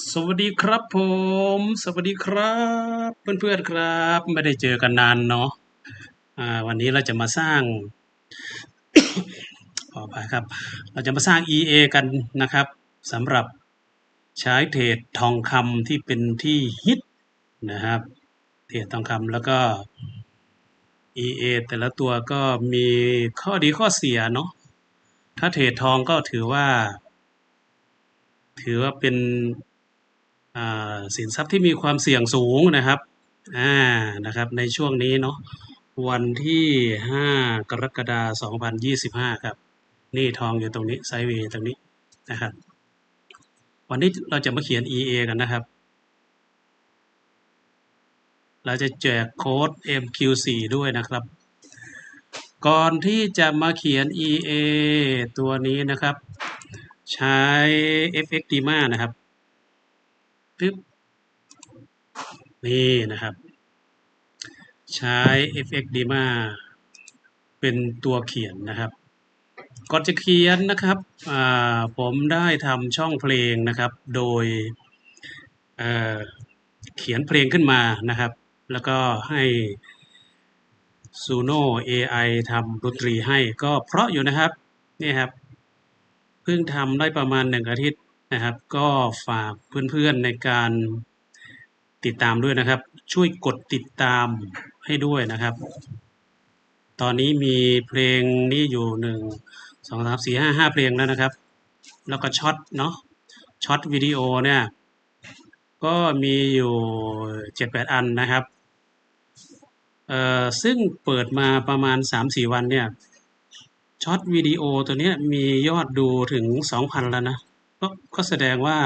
สวัสดีครับผม สวัสดีครับ เพื่อนๆครับ ไม่ได้เจอกันนานเนาะอ่าวันนี้เราจะมาสร้างขออภัยครับ เราจะมาสร้าง EA กันนะครับสำหรับใช้เทรดทองคำที่เป็นที่ฮิตนะครับ เทรดทองคำแล้วก็ EA แต่ละตัวก็มีข้อดีข้อเสียเนาะถ้าเทรดทองก็ถือว่า ถือว่าเป็น สินทรัพย์ที่มีความเสี่ยงสูงนะครับอ่านะครับ ในช่วงนี้เนาะวันที่ 5 กรกฎาคม2025 ครับ นี่ทองอยู่ตรงนี้ไซเวย์ตรงนี้นะครับ วันนี้เราจะมาเขียน EA กันนะครับ เราจะแจกโค้ด MQ4 ด้วยนะครับ ก่อนที่จะมาเขียน EA ตัวนี้นะครับ ใช้ FX Dima นะครับ ปึ๊บนี่นะครับ ใช้ FX Dima เป็นตัวเขียนนะครับ ก่อนจะเขียนนะครับผมได้ทำช่องเพลงนะครับ โดยเเขียนเพลงขึ้นมานะครับ แล้วก็ให้ Suno AI ทำดนตรีให้ก็เพราะอยู่นะครับ นี่ครับ เพิ่งทำได้ประมาณหนึ่งอาทิตย์ นะครับ ก็ฝากเพื่อนๆในการติดตามด้วยนะครับ ช่วยกดติดตามให้ด้วยนะครับ ตอนนี้มีเพลงนี้อยู่หนึ่งสองสามสี่ห้าห้าเพลงแล้วนะครับ แล้วก็ช็อตเนาะช็อตวิดีโอเนี่ย ก็มีอยู่เจ็ดแปดอันนะครับเอ่อซึ่งเปิดมาประมาณสามสี่วันเนี่ยช็อตวิดีโอตัวนี้มียอดดูถึงสองพันแล้วนะ ก็ก็แสดงว่า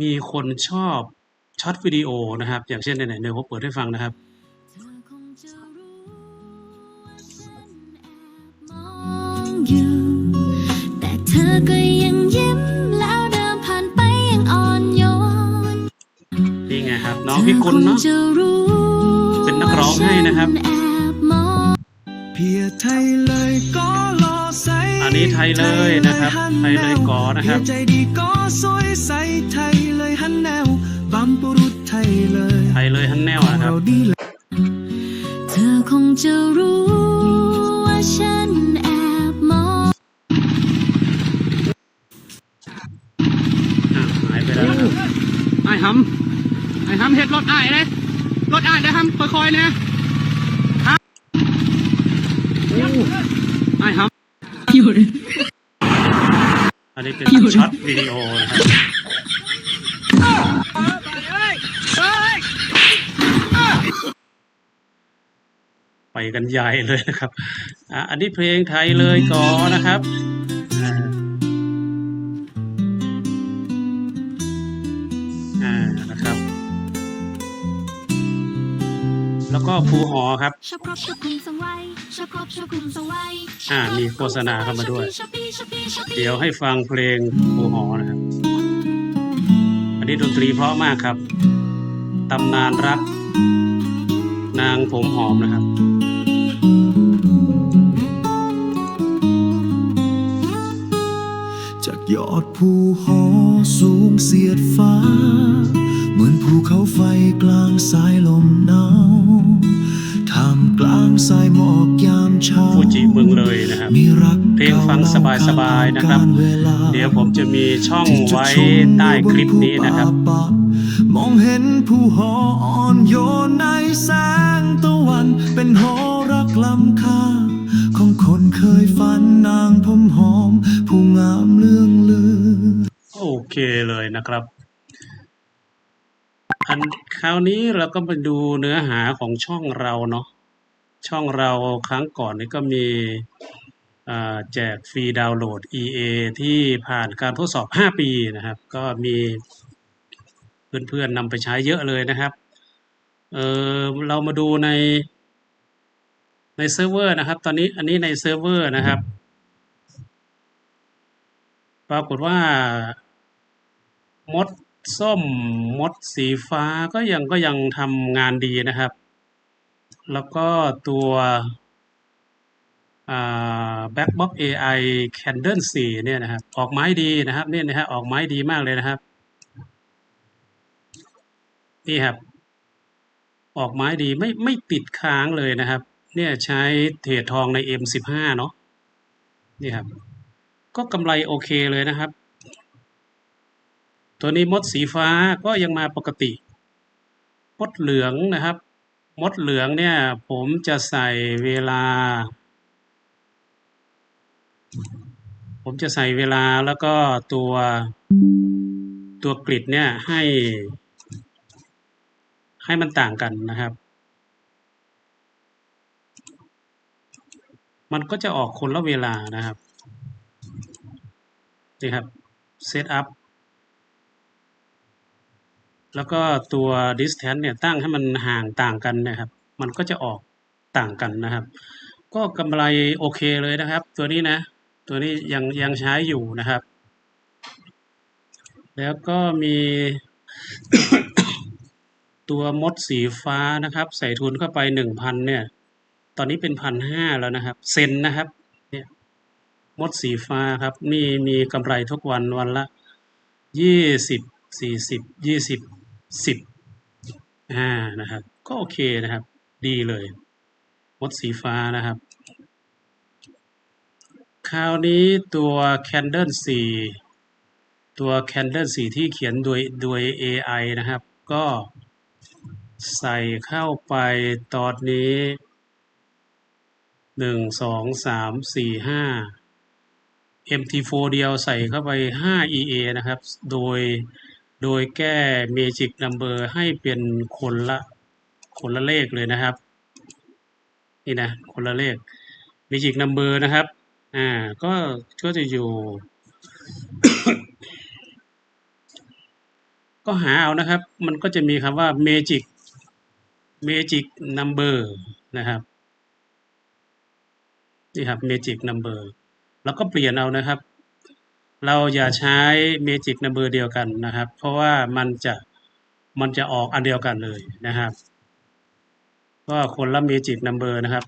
มีคนชอบช็อตวิดีโอนะครับ อย่างเช่นไหนๆเดี๋ยวผมเปิดให้ฟังนะครับเธอคงจะรู้ว่าฉันแอบมองอยู่แต่เธอก็ยังยิ้มแล้วเดินผ่านไปอย่างอ่อนโยนนี่ไงครับ น้องพี่กุลเนาะ ธอคงจะรู้เป็นนักร้องให้นะครับ ว่าฉัแอบมอง เพียไทยเลยก็ร อใส่อันนี้ไทยเลยนะครับ ไทยเลยก่อนะครับเพียใจดีก็สวยใสไทยเลยฮันแนวบัมปุรุษไทยเลย ไทยเลยฮันแนวนะครับเราดีแหละเธอคงจะรู้ว่าฉันแอบมองอะหายไปแล้วนะครับไอ้หำไอ้หำเห็ดรถไอ้เลยรถไอ้ได้หำค่อยๆนะฮะไอ้หำอยู่เลย อันนี้เป็นช็อตวิดีโอนะครับไปกันใหญ่เลยนะครับ อะอันนี้เพลงไทยเลยก่อนนะครับ แล้วก็ภูหอครับชอบครอบชอบคลุมสวัยชอบครอบชอบคลุมสวัยอ่า มีโฆษณาเข้ามาด้วยชอบปี้ชอบปี้ชอบปี้เดี๋ยวให้ฟังเพลงภูหอนะครับ อันนี้ดนตรีเพราะมากครับ ตำนานรัก นางผมหอมนะครับจากยอดภูหอสูงเสียดฟ้า เหมือนภูเขาไฟกลางสายลมหนาวท่ามกลางสายหมอกยามเช้าฟูจิเมืองเลยนะครับมีรักเพลงฟังสบายๆนะครับกาลเวลาเดี๋ยวผมจะมีช่องไว้ใต้คลิปนี้นะครับ มองเห็นผู้หออ่อนโยนในแสงตะวัน เป็นหอรักล้ำค่าของคนเคยฝันนางผมหอม ผู้งามเรื่องลือ โอเคเลยนะครับ อันคราวนี้เราก็มาดูเนื้อหาของช่องเราเนาะช่องเราครั้งก่อนนี่ก็มีแจกฟรีดาวน์โหลด EA ที่ผ่านการทดสอบ 5 ปีนะครับ ก็มีเพื่อนๆนำไปใช้เยอะเลยนะครับเออเรามาดูในในเซิร์ฟเวอร์นะครับ ตอนนี้อันนี้ในเซิร์ฟเวอร์นะครับ ปรากฏว่ามด ส้มมดสีฟ้าก็ยังก็ยังทำงานดีนะครับ แล้วก็ตัวอ่า Backbox AI Candle 4เนี่ยนะครับ ออกไม้ดีนะครับเนี่ยนะฮะออกไม้ดีมากเลยนะครับ นี่ครับ ออกไม้ดีไม่ไม่ติดค้างเลยนะครับ เนี่ยใช้เทรดทองใน M15 เนาะนี่ครับ ก็กำไรโอเคเลยนะครับ ตัวนี้มดสีฟ้าก็ยังมาปกติ มดเหลืองนะครับ มดเหลืองเนี่ย ผมจะใส่เวลา ผมจะใส่เวลาแล้วก็ตัวตัวกริดเนี่ยให้ ให้มันต่างกันนะครับ มันก็จะออกคนละเวลานะครับ นี่ครับเซตอัพ แล้วก็ตัว distance เนี่ยตั้งให้มันห่างต่างกันนะครับ มันก็จะออกต่างกันนะครับ ก็กำไรโอเคเลยนะครับ ตัวนี้นะ ตัวนี้ยังยังใช้อยู่นะครับ แล้วก็มีตัวมดสีฟ้านะครับ ใส่ทุนเข้าไปหนึ่งพันเนี่ย ตอนนี้เป็นพันห้าแล้วนะครับ เซนนะครับ เนี่ยมดสีฟ้าครับ นี่มีกำไรทุกวันวันละยี่สิบสี่สิบยี่สิบ สิบอ่านะครับ ก็โอเคนะครับ ดีเลยมดสีฟ้านะครับ คราวนี้ตัว Candle 4ตัว Candle 4ที่เขียนโดยโดย AI นะครับ ก็ใส่เข้าไปตอนนี้หนึ่งสองสามสี่ห้า MT4 เดียวใส่เข้าไป 5 EA นะครับ โดย โดยแก้ Magic Number ให้เป็นคนละคนละเลขเลยนะครับ นี่นะคนละเลข Magic Number นะครับ อ่า ก็ก็จะอยู่ ก็หาเอานะครับ มันก็จะมีคำว่า Magic Magic Number นะครับนี่ครับ Magic Number แล้วก็เปลี่ยนเอานะครับ เราอย่าใช้ Magic Number เดียวกันนะครับ เพราะว่ามันจะมันจะออกอันเดียวกันเลยนะครับ ก็คนละ Magic Number นะครับ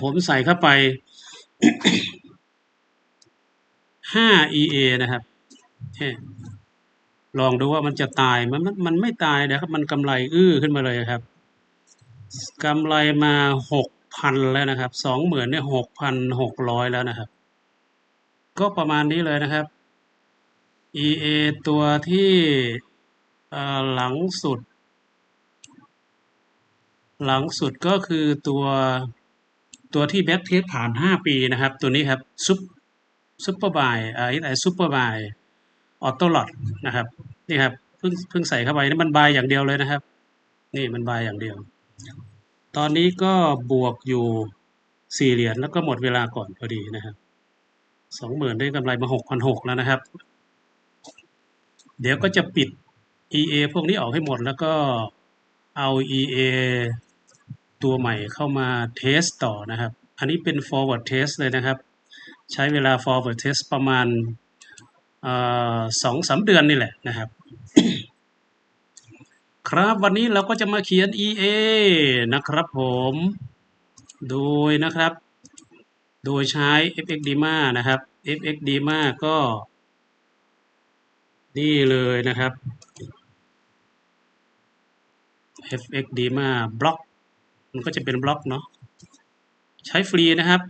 ผมใส่เข้าไป 5 EA นะครับลองดูว่ามันจะตายมันมันมันไม่ตายนะครับ มันกำไรอื้อขึ้นมาเลยครับกำไรมาหกพันแล้วนะครับสองหมื่นเนี่ยหกพันหกร้อยแล้วนะครับ ก็ประมาณนี้เลยนะครับ EA ตัวที่หลังสุด หลังสุดก็คือตัวตัวที่แบ็กเทสผ่าน 5 ปีนะครับ ตัวนี้ครับซุปซุปเปอร์บายไอ้ไอซุปเปอร์บายออโต้ลอดนะครับนี่ครับเพิ่งเพิ่งใส่เข้าไปนี่มันบายอย่างเดียวเลยนะครับ นี่มันบายอย่างเดียว ตอนนี้ก็บวกอยู่สี่เหรียญแล้วก็หมดเวลาก่อนพอดีนะครับสองหมื่นได้กำไรมาหกพันหกแล้วนะครับ เดี๋ยวก็จะปิด EA พวกนี้ออกให้หมดแล้วก็เอา EA ตัวใหม่เข้ามาเทสต่อนะครับ อันนี้เป็น forward test เลยนะครับ ใช้เวลา forward test ประมาณสองสามเดือนนี่แหละนะครับ ครับวันนี้เราก็จะมาเขียน EA นะครับผม โดยนะครับ โดยใช้ fx dima นะครับ fx dima ก็ นี่เลยนะครับ fx dema บล็อก มันก็จะเป็นบล็อกเนาะใช้ฟรีนะครับ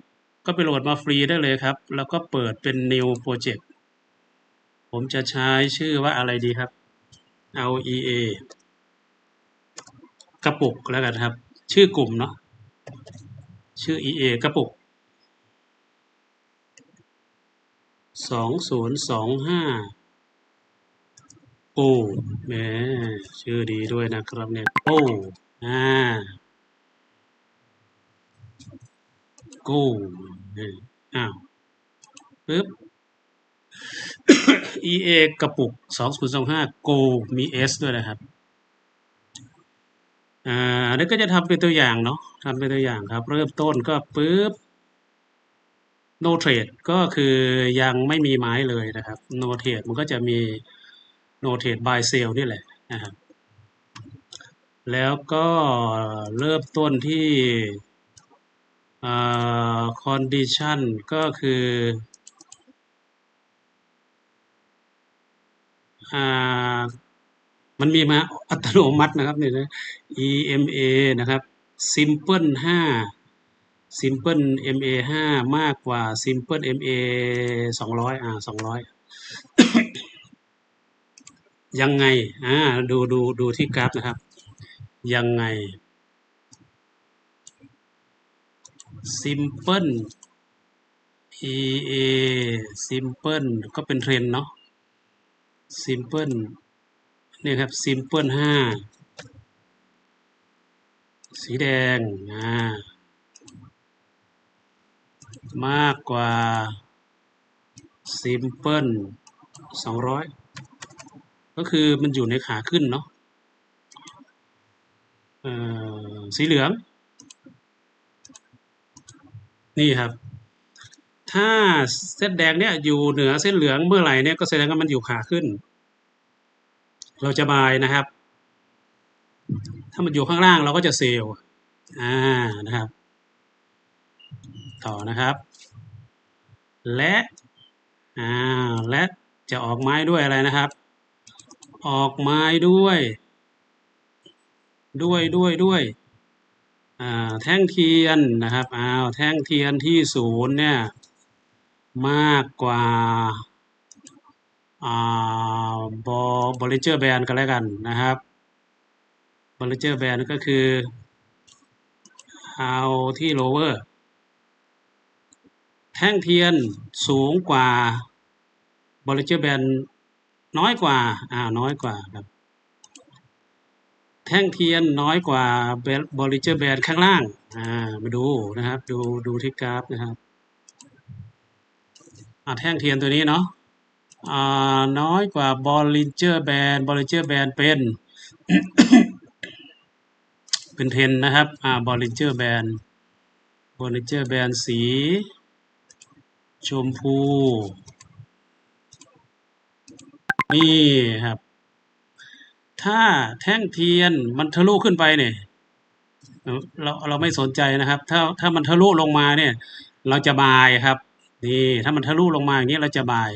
ก็ไปโหลดมาฟรีได้เลยครับ แล้วก็เปิดเป็น new project ผมจะใช้ชื่อว่าอะไรดีครับ LEA กระปุกแล้วกันครับ ชื่อกลุ่มเนาะชื่อ EA กระปุก 2025 โอ้แหมชื่อดีด้วยนะครับเนี่ย โอ้อ่าโก้นี่อ้าวปึ๊บ EA กระปุกสองศูนย์สองห้าโกมี S ด้วยนะครับ อ่าอันนี้ก็จะทำเป็นตัวอย่างเนาะทำเป็นตัวอย่างครับ เริ่มต้นก็ปึ๊บ no trade ก็คือยังไม่มีไม้เลยนะครับ no trade มันก็จะมี no trade buy sell นี่แหละนะครับแล้วก็เริ่มต้นที่อ่า condition ก็คือ มันมีมาอัตโนมัตินะครับเนี่ยนะ EMA นะครับ Simple ห้า Simple MA ห้ามากกว่า Simple MA สองร้อยอ่าสองร้อ ยังไงอ่าดูดูดูที่กราฟนะครับ ยังไง Simple EA Simple ก็เป็นเทรนเนาะ Simple นี่ครับ Simple ห้าสีแดงอ่ามากกว่า Simple สองร้อย ก็คือมันอยู่ในขาขึ้นเนาะสีเหลือง นี่ครับ ถ้าเส้นแดงเนี่ยอยู่เหนือเส้นเหลืองเมื่อไหร่เนี่ยก็แสดงว่ามันอยู่ขาขึ้น เราจะบายนะครับ ถ้ามันอยู่ข้างล่างเราก็จะเซลล์อ่านะครับ ต่อนะครับ และอ่าและจะออกไม้ด้วยอะไรนะครับ ออกไม้ด้วย ด้วยด้วยด้วยแท่งเทียนนะครับอ้าวแท่งเทียนที่ศูนย์เนี่ย มากกว่าอ่าบอบริเจอร์แบนกันแล้วกันนะครับบริเจอร์แบนก็คือเอาที่ lower แท่งเทียนสูงกว่าบริเจอร์แบน น้อยกว่าอ่าน้อยกว่าครับ แท่งเทียนน้อยกว่าบริเจอร์แบนข้างล่างอ่ามาดูนะครับ ดูดูที่กราฟนะครับอ่าแท่งเทียนตัวนี้เนาะอ่าน้อยกว่าบริเจอร์แบนบริเจอร์แบนเป็น เป็นเทนนะครับอ่าบริเจอร์แบนบริเจอร์แบนสี ชมพู นี่ครับ ถ้าแท่งเทียนมันทะลุขึ้นไปเนี่ยเราเราไม่สนใจนะครับ ถ้าถ้ามันทะลุลงมาเนี่ย เราจะบายครับ นี่ถ้ามันทะลุลงมาอย่างนี้เราจะบาย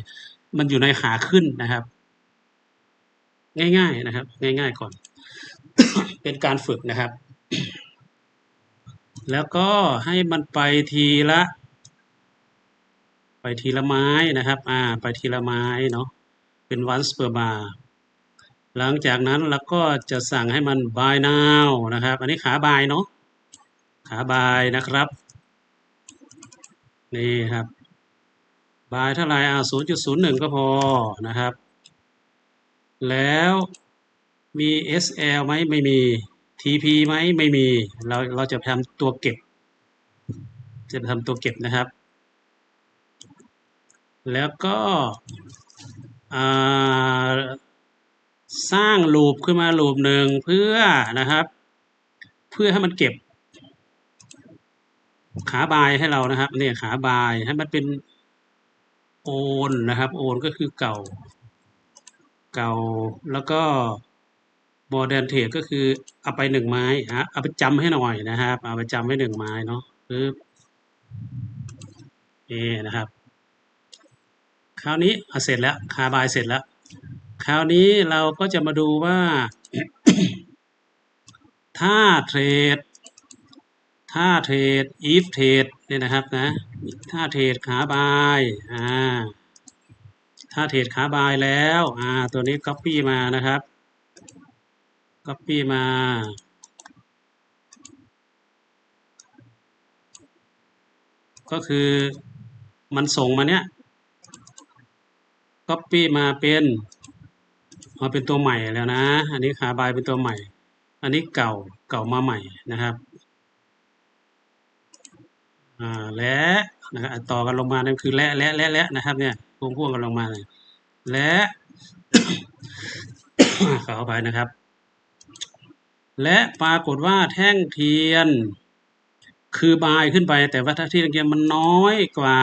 มันอยู่ในขาขึ้นนะครับ ง่าย ๆนะครับ ง่าย ๆ ก่อน เป็นการฝึกนะครับ แล้วก็ให้มันไปทีละ ไปทีละไม้นะครับ อ่า ไปทีละไม้เนาะ เป็น once per bar หลังจากนั้นเราก็จะสั่งให้มัน buy now นะครับ อันนี้ขาบายเนาะขาบายนะครับ นี่ครับบายเท่าไหร่อ่า0.01ก็พอนะครับ แล้วมี SL ไหมไม่มี TP ไหมไม่มี เราเราจะทำตัวเก็บ จะทำตัวเก็บนะครับ แล้วก็ สร้างลูปขึ้นมาลูปหนึ่งเพื่อนะครับ เพื่อให้มันเก็บ ขาบายให้เรานะครับเนี่ยขาบายให้มันเป็นโอนนะครับ โอนก็คือเก่า เก่าแล้วก็บอ d แดนเทดก็คือเอาไปหนึ่งไม้ฮะเอาไปจำให้หน่อยนะครับ เอาไปจำไว้หนึ่งไม้เนาะปึ๊บนี่นะครับ ราวนี้เอเสร็จแล้วคาบายเสร็จแล้ว คราวนี้เราก็จะมาดูว่า ถ้าเทรด ถ้าเทรด if เทรดเนี่ยนะครับนะถ้าเทรดขาบายอ่าถ้าเทรดขาบายแล้วอ่าตัวนี้ copy มานะครับ copy มาก็คือมันส่งมาเนี้ย copy มาเป็นมาเป็นตัวใหม่แล้วนะ อันนี้ขาบายเป็นตัวใหม่ อันนี้เก่าเก่ามาใหม่นะครับอ่าและนะครับต่อกันลงมานั่นคือและและและและนะครับ เนี่ยพ่วงพ่วงกันลงมาเลยและขออภัยนะครับ และปรากฏว่าแท่งเทียน คือบายขึ้นไป แต่ว่าถ้าที่เทียนมันน้อยกว่า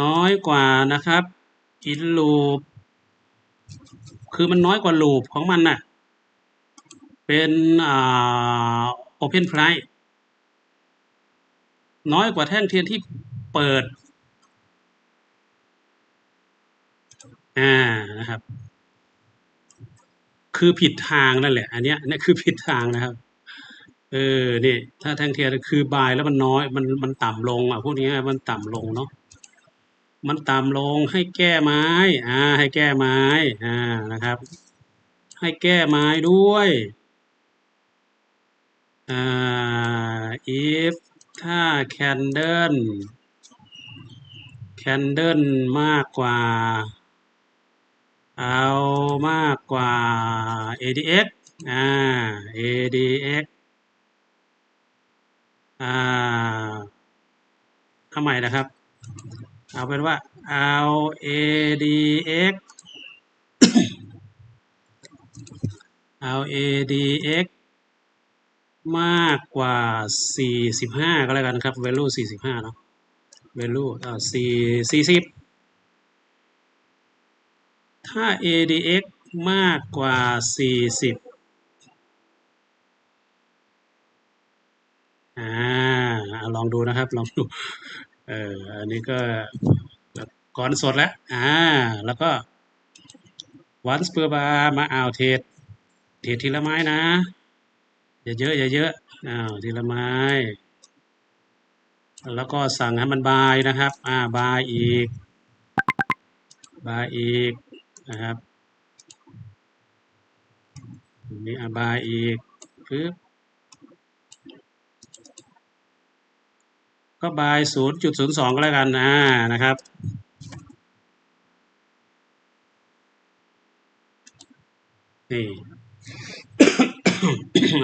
น้อยกว่านะครับ อินลูป คือมันน้อยกว่าลูปของมันน่ะ เป็นอ่าโอเพนไพรน้อยกว่าแท่งเทียนที่เปิด อ่านะครับ คือผิดทางนั่นแหละ อันเนี้ยนี่คือผิดทางนะครับ เออนี่ถ้าแท่งเทียนคือ บายแล้วมันน้อย มันมันต่ำลง อะ พวกนี้มันต่ำลงเนาะ มันต่ำลงให้แก้ไม้ อ่า ให้แก้ไม้ อ่า นะครับ ให้แก้ไม้ด้วย อ่า if ถ้า candle candle มากกว่า เอามากกว่า ADX อ่า ADX อ่าทำไมนะครับ เอาเป็นว่าเอา ADX เอา ADX มากกว่า 45 ก็แล้วกันครับ value 45 เนาะ value อ่อ4 40 ถ้า ADX มากกว่า 40 อ่า ลองดูนะครับ ลองดู เอออันนี้ก็ก่อนสดแล้ว อ่า แล้วก็วันสเปอร์บาร์มาเอาเทรดเทรดทีละไม้นะอย่าเยอะอย่าเยอะอ้าวทีละไม้ แล้วก็สั่งให้มันบายนะครับ อ่าบายอีก บายอีกนะครับอันนี้อ่าบายอีกปึ๊บ ก็บาย0.02ก็แล้วกันนะนะครับ นี่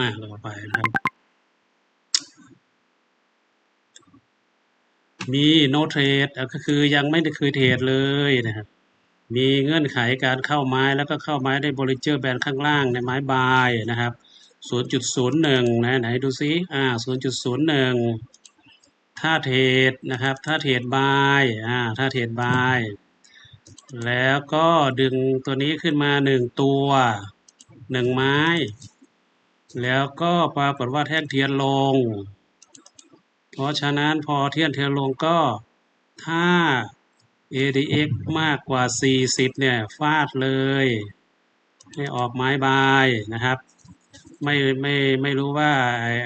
อะเราไปนะครับ มี no trade อะก็คือยังไม่ได้คือเทรดเลยนะครับ มีเงื่อนไขการเข้าไม้แล้วก็เข้าไม้ได้บริเจอร์แบนข้างล่างในไม้บายนะครับ 0.01 นะไหนดูซิอ่า 0.01 ถ้าเทรดนะครับ ถ้าเทรดบายอ่าถ้าเทรดบายแล้วก็ดึงตัวนี้ขึ้นมาหนึ่งตัวหนึ่งไม้ แล้วก็ปรากฏว่าแท่งเทียนลง เพราะฉะนั้นพอเทียนเทียนลงก็ถ้า ADX มากกว่า 40 เนี่ย ฟาดเลย ให้ออกไม้บายนะครับ ไม่ไม่ไม่รู้ว่า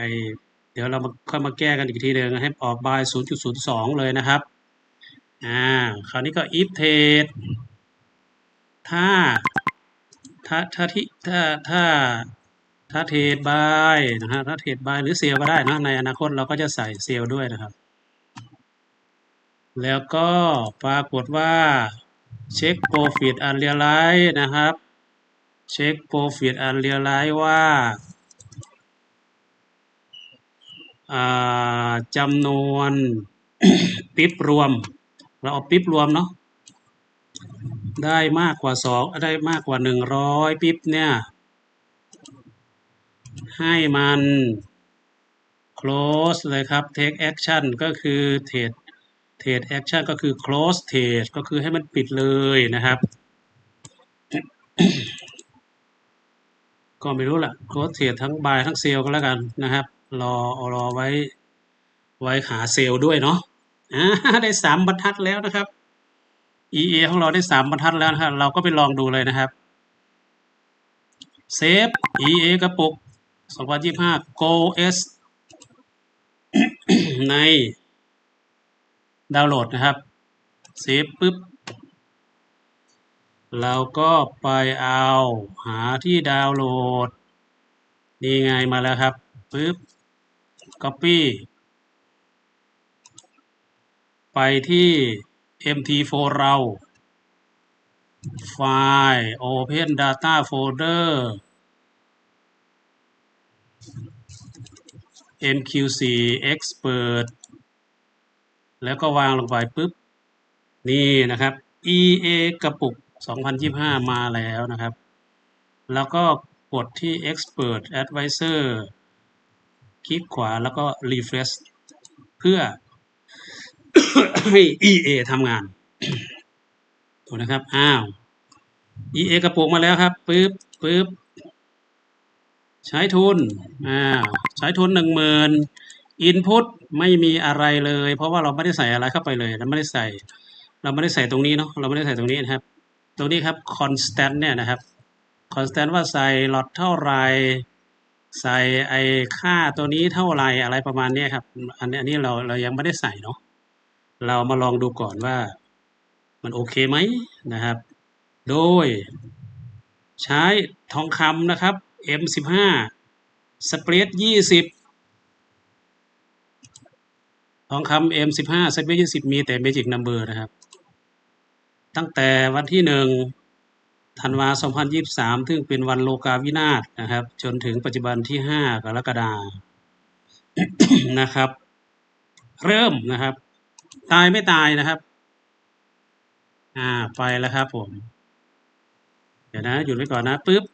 ไอไดี๋ยวเรามาค่อยมาแก้กันอีกทีหนึ่งให้ออกบาย 0.02 เลยนะครับ อ่า คราวนี้ก็ if trade ถ้า ถ้า ถ้าที่ ถ้า ถ้า ถ้าเทรดบายนะฮะ ถ้าเทรดบายหรือเซลก็ได้นะ ในอนาคตเราก็จะใส่เซลด้วยนะครับ แล้วก็ปรากฏว่าเช็ค profit unrealized นะครับ เช็ค profit unrealized ว่าอ่า จำนวนปิ๊บรวม เราเอาปิ๊บรวมเนาะได้มากกว่าสองได้มากกว่าหนึ่งร้อยปิ๊บเนี่ยให้มัน close เลยครับ take action ก็คือ trade trade action ก็คือ close trade ก็คือให้มันปิดเลยนะครับ ก็ไม่รู้ละ close trade ทั้ง buy ทั้ง sell ก็แล้วกันนะครับ รอรอไว้ ไว้หาเซลล์ด้วยเนาะอ่าได้สามบรรทัดแล้วนะครับ EA ของเราได้สามบรรทัดแล้วนะครับ เราก็ไปลองดูเลยนะครับเซฟ EA กระปุก 2025 Go S ใน ดาวน์โหลดนะครับ เซฟปุ๊บ เราก็ไปเอาหาที่ดาวน์โหลด นี่ไงมาแล้วครับปุ๊บ Copy ไปที่ MT4 เรา ไฟล์ Open Data Folder MQ4 Expert แล้วก็วางลงไปปุ๊บ นี่นะครับ EA กระปุก 2025 มาแล้วนะครับ แล้วก็กดที่ Expert Advisor คลิกขวาแล้วก็ Refresh เพื่อให้ EA ทำงานถูกนะครับ อ้าว EA กระปุกมาแล้วครับปึ๊บปึ๊บใช้ทุนอ้าวใช้ทุนหนึ่งหมื่นอินพุตไม่มีอะไรเลย เพราะว่าเราไม่ได้ใส่อะไรเข้าไปเลย เราไม่ได้ใส่ เราไม่ได้ใส่ตรงนี้เนาะ เราไม่ได้ใส่ตรงนี้นะครับ ตรงนี้ครับ constant เนี่ยนะครับคอนสแตนต์ว่าใส่หลอดเท่าไหร ใส่ไอค่าตัวนี้เท่าไรอะไรประมาณนี้ครับ อันนี้อันนี้เราเรายังไม่ได้ใส่เนาะเรามาลองดูก่อนว่ามันโอเคไหมนะครับ โดยใช้ทองคำนะครับ M15 สเปรด20 ทองคำ M15 สเปรด20 มีแต่ Magic Number นะครับ ตั้งแต่วันที่หนึ่ง ธันวา2023 ซึ่งเป็นวันโลกาวินาศนะครับ จนถึงปัจจุบันที่ 5 กรกฎานะครับ เริ่มนะครับ ตายไม่ตายนะครับ อ่าไปแล้วครับผม เดี๋ยวนะหยุดไว้ก่อนนะปึ๊บ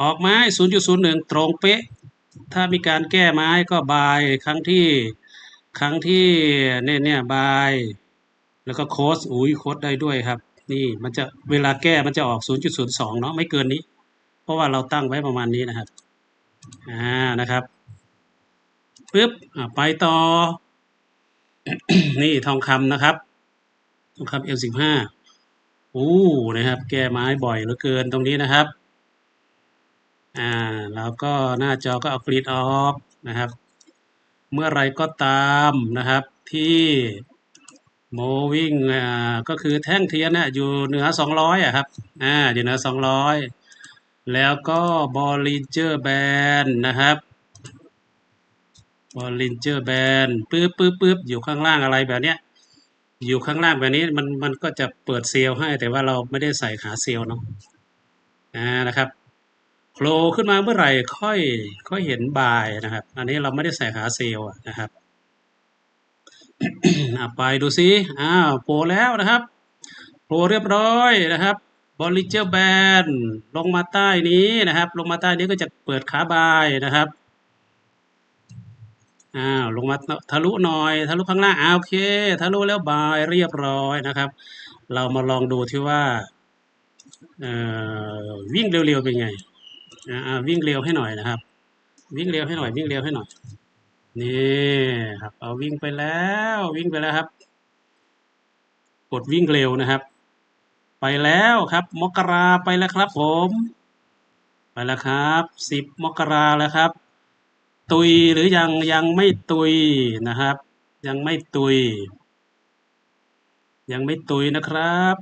ออกไม้0.01 ตรงเป๊ะ ถ้ามีการแก้ไม้ก็บายครั้งที่ครั้งที่เนี่ยเนี่ยบาย แล้วก็โค้ดอุ้ยโค้ดได้ด้วยครับ นี่มันจะเวลาแก้มันจะออก 0.02 เนาะไม่เกินนี้ เพราะว่าเราตั้งไว้ประมาณนี้นะครับอ่านะครับปึ๊บไปต่อ นี่ทองคำนะครับ ทองคำ L15 อู้นะครับ แก้ไม้บ่อยเหลือเกินตรงนี้นะครับ อ่า แล้วก็หน้าจอก็เอากรีดออกนะครับ เมื่อไรก็ตามนะครับ ที่ โมวิ่งอ่าก็คือแท่งเทียนเนี่ยอยู่เหนือ200อะครับอ่าอยู่เหนือ200แล้วก็บอลลินเจอร์แบนนะครับบอลลินเจอร์แบนปึ๊บปึ๊บปึ๊บอยู่ข้างล่างอะไรแบบเนี้ยอยู่ข้างล่างแบบนี้มันมันก็จะเปิดเซลล์ให้แต่ว่าเราไม่ได้ใส่ขาเซลล์เนาะอ่านะครับโผล่ขึ้นมาเมื่อไหร่ค่อยค่อยเห็นบายนะครับ อันนี้เราไม่ได้ใส่ขาเซลล์นะครับ ไปดูซิอ้าวโผล่แล้วนะครับโผล่เรียบร้อยนะครับบอลลิเจอร์แบนลงมาใต้นี้นะครับ ลงมาใต้นี้ก็จะเปิดขาบายนะครับอ้าวลงมาทะลุหน่อย ทะลุข้างล่างอ้าวโอเค ทะลุแล้วบายเรียบร้อยนะครับ เรามาลองดูที่ว่าเอ่อวิ่งเร็วๆเป็นไงอ่าอ่าวิ่งเร็วให้หน่อยนะครับ วิ่งเร็วให้หน่อยวิ่งเร็วให้หน่อย นี่ครับเอาวิ่งไปแล้ววิ่งไปแล้วครับ กดวิ่งเร็วนะครับ ไปแล้วครับ มกราไปแล้วครับ ผม ไปแล้วครับสิบมกราแล้วครับ ตุยหรือยังยังไม่ตุยนะครับ ยังไม่ตุย ยังไม่ตุยนะครับ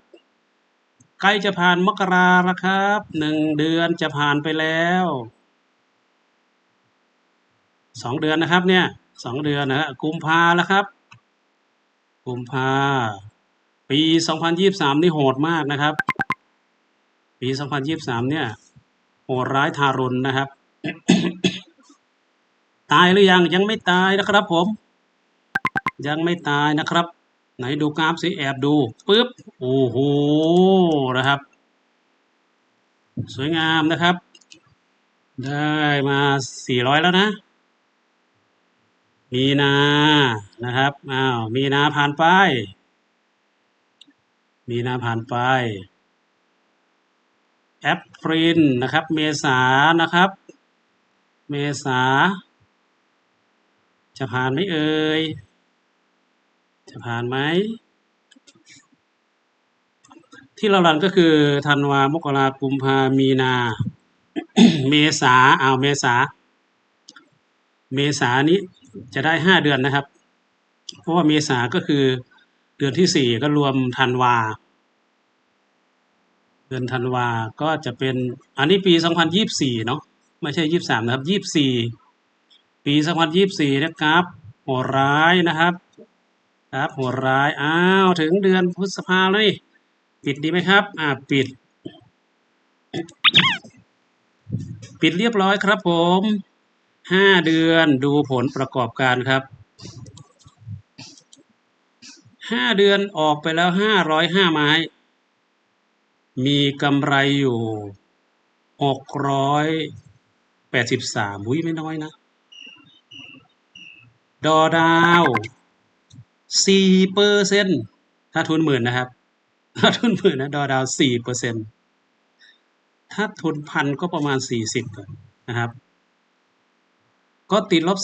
ใกล้จะผ่านมกราแล้วครับหนึ่งเดือนจะผ่านไปแล้ว สองเดือนนะครับ เนี่ยสองเดือนนะฮะกุมภาแล้วครับ กุมภาปีสองพันยี่สามนี่โหดมากนะครับ ปีสองพันยี่สามเนี่ยโหดร้ายทารุณนะครับ ตายหรือยังยังไม่ตายนะครับ ผม ยังไม่ตายนะครับ ไหนดูกราฟสิแอบดูปึ๊บโอ้โหนะครับ สวยงามนะครับได้มาสี่ร้อยแล้วนะ มีนานะครับอ้าวมีนาผ่านไป มีนาผ่านไปแอปพรินนะครับ เมษานะครับ เมษา จะผ่านไหมเอ่ย จะผ่านไหม ที่เรารันก็คือธันวามกรากุมภามีนา เมษาอ้าวเมษา เมษานี้ จะได้ห้าเดือนนะครับ เพราะว่าเมษาก็คือเดือนที่สี่ก็รวมธันวา เดือนธันวาก็จะเป็นอันนี้ปีสองพันยี่บสี่เนาะไม่ใช่ยี่บสามนะครับยี่บสี่ปีสองพันยี่บสี่นะครับโหดร้ายนะครับ ครับโหดร้ายอ้าวถึงเดือนพฤษภาแล้วนี่ปิดดีไหมครับ อ่าปิด ปิดเรียบร้อยครับผม ห้าเดือนดูผลประกอบการครับห้าเดือนออกไปแล้วห้าร้อยห้าไม้ มีกำไรอยู่หกร้อยแปดสิบสามอุ้ยไม่น้อยนะ ดอดาวสี่เปอร์เซ็นถ้าทุนหมื่นนะครับ ถ้าทุนหมื่นนะดอดาวสี่เปอร์เซ็นถ้าทุนพันก็ประมาณสี่สิบนะครับ ก็ติดลบ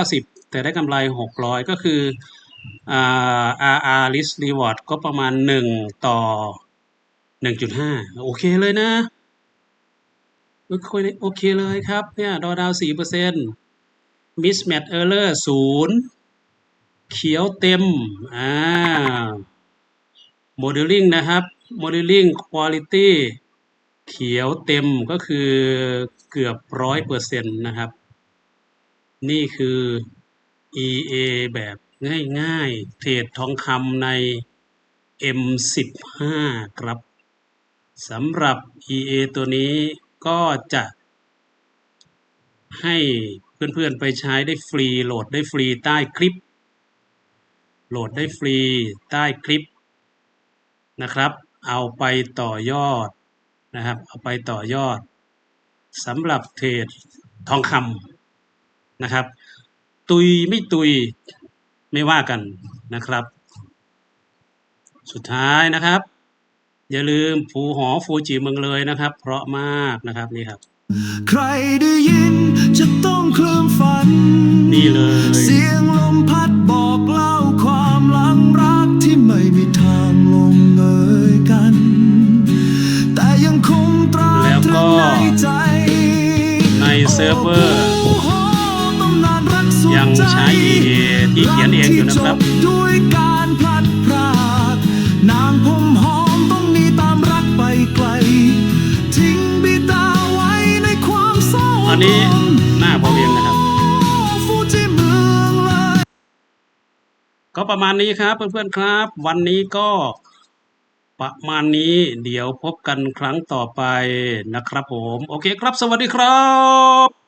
490 แต่ได้กำไร 600 ก็คืออ่า RR list reward ก็ประมาณ 1 ต่อหนึ่งจุดห้าโอเคเลยนะโอเคเลยโอเคเลยครับ เนี่ยดอดาวสี่เปอร์เซ็นต์มิสแมทเออร์เลอร์ศูนย์เขียวเต็ม อ่าโมเดลลิ่งนะครับโมเดลลิ่งคุณ i t y เขียวเต็มก็คือเกือบร้อยเปอร์เซ็นต์นะครับ นี่คือ EA แบบง่ายๆ เทรดทองคำใน M15 ครับสำหรับ EA ตัวนี้ก็จะให้เพื่อนๆไปใช้ได้ฟรี โหลดได้ฟรีใต้คลิป โหลดได้ฟรีใต้คลิปนะครับ เอาไปต่อยอดนะครับ เอาไปต่อยอดสำหรับเทรดทองคำ นะครับ ตุยไม่ตุยไม่ว่ากันนะครับ สุดท้ายนะครับ อย่าลืมภูหอฟูจิเมืองเลยนะครับ เพราะมากนะครับนี่ครับ ใครได้ยินจะต้องเคลื่อนฝัน นี่เลย เสียงลมพัดบอกเล่าความหลังรักที่ไม่มีทางลงเอยกัน แต่ยังคงตราแล้วตก็รึงในใจในเซิร์ฟเวอร์ ยังใช้ EA ที่เขียนเองอยู่นะครับกที่จด้วยการพลัดพรากนางผมหอมต้องหนีตามรักไปไกล ทิ้งบิดาไว้ในความเศร้าอันนี้มนหน้าพอเพียงนะครับฟูจิเมืองเลยก็ประมาณนี้ครับเพื่อนๆครับ วันนี้ก็ประมาณนี้เดี๋ยวพบกันครั้งต่อไปนะครับผม โอเคครับ สวัสดีครับ